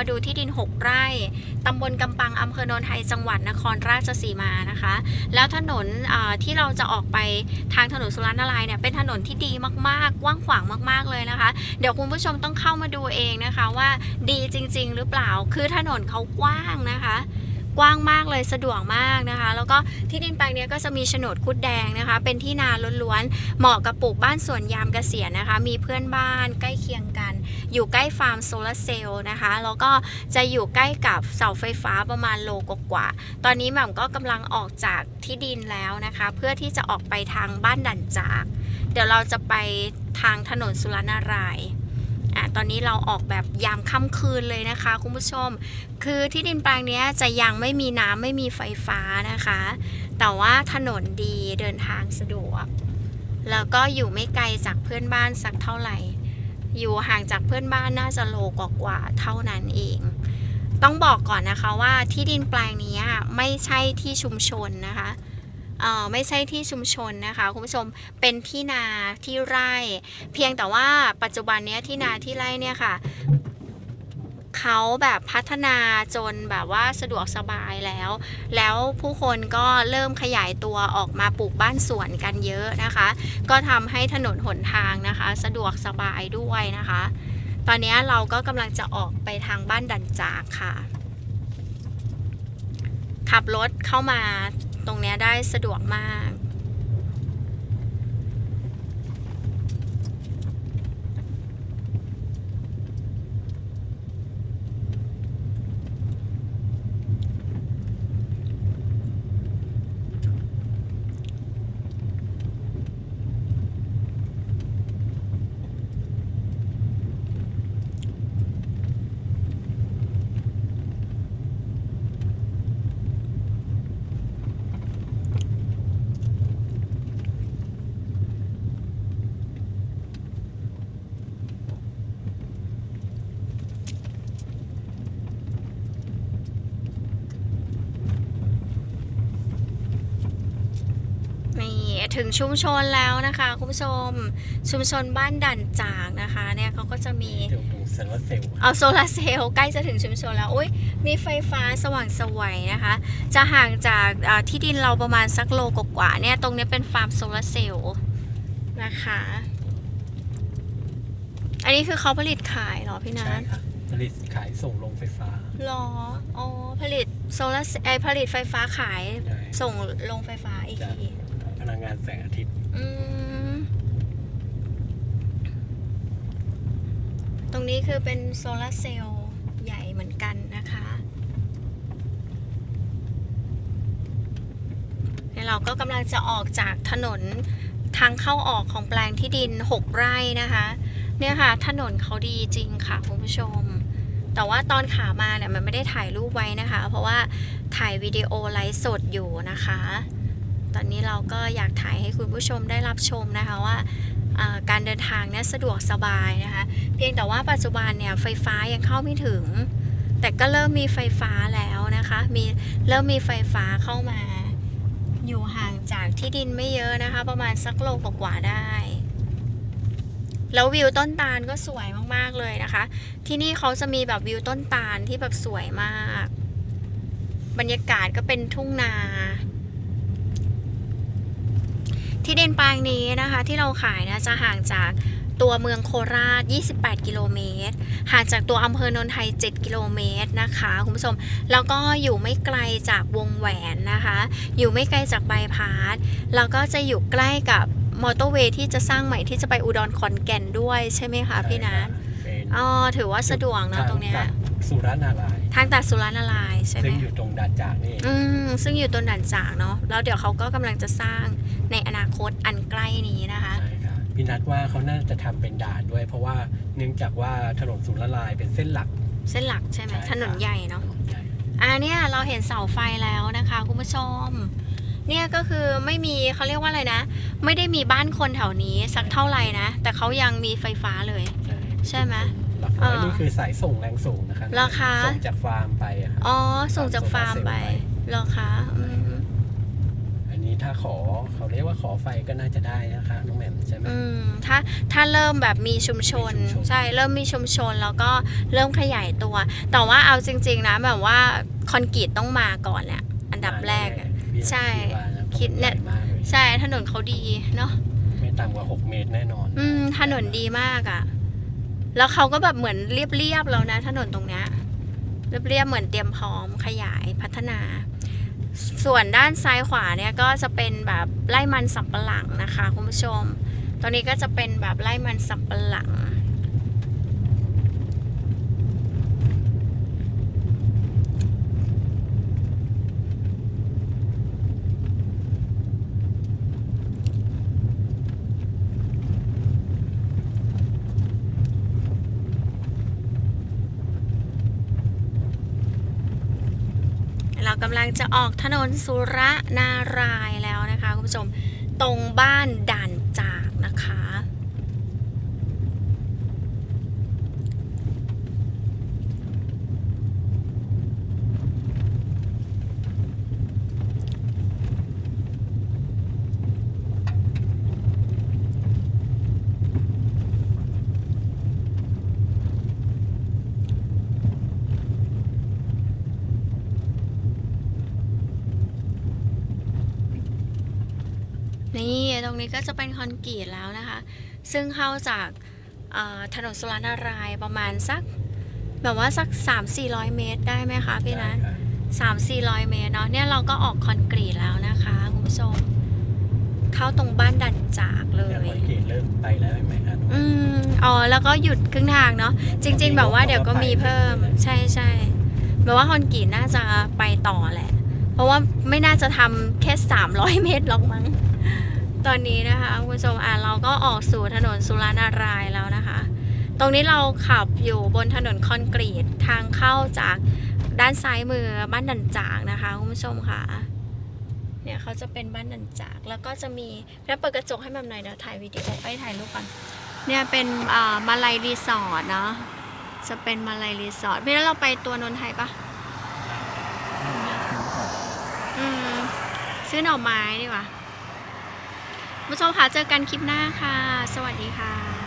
มาดูที่ดิน 6 ไร่ ตำบลกำปังอำเภอโนนไทย จังหวัดนครราชสีมานะคะ แล้วถนนที่เราจะออกไปทางถนนสุรนารายณ์เนี่ยเป็นถนนที่ดีมากๆ กว้างขวางมากๆเลยนะคะ เดี๋ยวคุณผู้ชมต้องเข้ามาดูเองนะคะว่าดีจริง ๆ หรือเปล่า คือถนนเขากว้างนะคะกว้างมากเลยสะดวกมากนะคะ แล้วก็ที่ดินแปลงนี้ก็จะมีโฉนดคุดแดงนะคะ เป็นที่นาล้วนๆเหมาะกับปลูกบ้านสวนยามเกษียณนะคะ มีเพื่อนบ้านใกล้เคียงกัน อยู่ใกล้ฟาร์มโซลาร์เซลล์นะคะ แล้วก็จะอยู่ใกล้กับเสาไฟฟ้าประมาณโลกว่า ตอนนี้แหม่มก็กำลังออกจากที่ดินแล้วนะคะ เพื่อที่จะออกไปทางบ้านดันจาก เดี๋ยวเราจะไปทางถนนสุรนารายอะตอนนี้เราออกแบบยามค่ำคืนเลยนะคะคุณผู้ชม คือที่ดินแปลงนี้จะยังไม่มีน้ำไม่มีไฟฟ้านะคะ แต่ว่าถนนดีเดินทางสะดวก แล้วก็อยู่ไม่ไกลจากเพื่อนบ้านสักเท่าไหร่ อยู่ห่างจากเพื่อนบ้านน่าจะโลกว่าเท่านั้นเอง ต้องบอกก่อนนะคะว่าที่ดินแปลงนี้ไม่ใช่ที่ชุมชนนะคะอ่อไม่ใช่ที่ชุมชนนะคะคุณผู้ชมเป็นที่นาที่ไร่ เพียงแต่ว่าปัจจุบันนี้ที่นาที่ไร่เนี่ยค่ะ เขาแบบพัฒนาจนแบบว่าสะดวกสบายแล้ว แล้วผู้คนก็เริ่มขยายตัวออกมาปลูกบ้านสวนกันเยอะนะคะ ก็ทำให้ถนนหนทางนะคะ สะดวกสบายด้วยนะคะ ตอนนี้เราก็กำลังจะออกไปทางบ้านดันจากค่ะ ขับรถเข้ามาตรงนี้ได้สะดวกมาก นี่ ถึงชุมชนแล้วนะคะคุณผู้ชมชุมชนบ้านดันจางนะคะเนี่ยเขาก็จะมีเดี๋ยวดูเซลล์เซลล์เอาโซลาร์เซลล์ใกล้จะถึงชุมชนแล้วอุ้ยมีไฟฟ้าสว่างสวัยนะคะ จะห่างจากอ่าที่ดินเราประมาณสักโลกว่าๆเนี่ยตรงเนี้ยเป็นฟาร์มโซลาร์เซลล์นะคะ อันนี้คือเขาผลิตขายเหรอพี่นัใช่ทค่ะผลิตขายส่งลงไฟฟ้าหรออ๋อผลิตโซลาร์ไอยผลิตไฟฟ้าขาย ใช่ ส่งลงไฟฟ้าอีกจากทีพ ลังงานแสงอาทิตย์ อืมตรงนี้คือเป็นโซลาร์เซลล์ใหญ่เหมือนกันนะคะแล้วเราก็กำลังจะออกจากถนนทางเข้าออกของแปลงที่ดิน 6 ไร่นะคะ เนี่ยค่ะ ถนนเขาดีจริงค่ะคุณผู้ชม แต่ว่าตอนขามาเนี่ยมันไม่ได้ถ่ายรูปไว้นะคะ เพราะว่าถ่ายวิดีโอไลฟ์สดอยู่นะคะ ตอนนี้เราก็อยากถ่ายให้คุณผู้ชมได้รับชมนะคะว่าการเดินทางเนี่ยสะดวกสบายนะคะเพียงแต่ว่าปัจจุบันเนี่ยไฟฟ้ายังเข้าไม่ถึง แต่ก็เริ่มมีไฟฟ้าแล้วนะคะมีเริ่มมีไฟฟ้าเข้ามา อยู่ห่างจากที่ดินไม่เยอะนะคะ ประมาณสักโลกว่าได้ แล้ววิวต้นตาลก็สวยมากๆเลยนะคะ ที่นี่เขาจะมีแบบวิวต้นตาลที่แบบสวยมาก บรรยากาศก็เป็นทุ่งนา ที่ดินแปลงนี้นะคะที่เราขายนะจะห่างจากตัวเมืองโคราช 28 กิโลเมตร ห่างจากตัวอำเภอโนนไทย 7 กิโลเมตรนะคะ คุณผู้ชม แล้วก็อยู่ไม่ไกลจากวงแหวนนะคะ อยู่ไม่ไกลจากบายพาส แล้วก็จะอยู่ใกล้กับมอเตอร์เวย์ที่จะสร้างใหม่ที่จะไปอุดรขอนแก่นด้วยใช่ไหมคะพี่นัทเป็นอ๋อ ถือว่าสะดวกนะตรงเนี้ยทาตัดสุรนารายณ์ทางตัดสุรนารายณ์ใช่ไหมซึ่งอยู่ตรงด่านจากนี่ อืม ซึ่งอยู่ต้นด่านจากเนาะ แล้วเดี๋ยวเขาก็กำลังจะสร้าง ในอนาคตอันใกล้นี้นะคะใช่ค่ะพี่นัทว่าเขาน่าจะทำเป็นด่านด้วย เพราะว่าเนื่องจากว่าถนนสุรนารายณ์เป็นเส้นหลัก เส้นหลักใช่ไหมใช่ถนนใหญ่เนาะถนนใหญ่อ่าเนี่ยเราเห็นเสาไฟแล้วนะคะคุณผู้ชมเนี่ยก็คือไม่มีเขาเรียกว่าอะไรนะ ไม่ได้มีบ้านคนแถวนี้สักเท่าไหร่นะ แต่เขายังมีไฟฟ้าเลย ใช่ใช่ไหมหลักเอออันนี้คือสายส่งแรงสูงนะคะเหรอคะส่งจากฟาร์มไปอะค่ะอ๋อส่งจากฟาร์มไปเหรอคะอืมอันนี้นี้ ถ้าขอเขาเรียกว่าขอไฟก็น่าจะได้นะคะน้องแหม่มใช่ไหม อืมถ้าถ้าเริ่มแบบมีชุมชน มีชุมชน ใช่เริ่มมีชุมชนแล้วก็เริ่มขยายตัว แต่ว่าเอาจริง ๆ นะแบบว่าคอนกรีตต้องมาก่อนแหละอันดับแรกอะพี่ใช่ว่านะคิดเนี่ยใหญ่มากเลยใช่ถนนเขาดีเนาะไม่ต่ำกว่า 6 เมตรแน่นอนอืมถนนดีมากอะ่ะ แล้วเขาก็แบบเหมือนเรียบๆแล้วนะ ถนนตรงเนี้ยเรียบๆเหมือนเตรียมพร้อมขยายพัฒนา ส่วนด้านซ้ายขวาเนี่ยก็จะเป็นแบบไร่มันสับปะหลังนะคะคุณผู้ชมตอนนี้ก็จะเป็นแบบไร่มันสับปะหลัง กำลังจะออกถนนสุรนารายแล้วนะคะคุณผู้ชมตรงบ้านด่านจากนะคะ นี่ตรงนี้ก็จะเป็นคอนกรีตแล้วนะคะ ซึ่งเข้าจากเอ่อถนนสุรนารายณ์ประมาณสัก แบบว่าสัก 3-400 เมตรได้ไหมคะพี่นัทได้ค่ะสามสี่ร้อยเมตรเนาะเนี่ยเราก็ออกคอนกรีตแล้วนะคะคุณผู้ชมเข้าตรงบ้านดันจากเลเดี๋ยวยคอนกรีตเริ่มไปแล้วเห็นไหมคะอืมอ๋อแล้วก็หยุดครึ่งทางเนาะจริง ๆ แบบว่าเดี๋ยวก็มีเพิ่ม ใช่ใช่แบบว่าคอนกรีตน่าจะไปต่อแหละ เพราะว่าไม่น่าจะทำแค่300เมตรหรอกมั้ง ตอนนี้นะคะคุณผู้ชมอะเราก็ออกสู่ถนนสุรานารายณ์แล้วนะคะ ตรงนี้เราขับอยู่บนถนนคอนกรีตทางเข้าจากด้านซ้ายมือบ้านดันจากนะคะคุณผู้ชมค่ะเนี่ยเขาจะเป็นบ้านดันจากแล้วก็จะมีแล้วเปิดกระจกให้แบบหน่อยเดี๋ยวถ่ายวิดีโอไปถ่ายรูปก่อนเนี่ยเป็นอ่ามาลายรีสอร์ทเนาะจะเป็นมาลายรีสอร์ทพี่แล้วเราไปตัวนนไทยปะอืมซื้อหน่อไม้ดีกว่าคุณ ผู้ชมคะเจอกันคลิปหน้าค่ะ สวัสดีค่ะ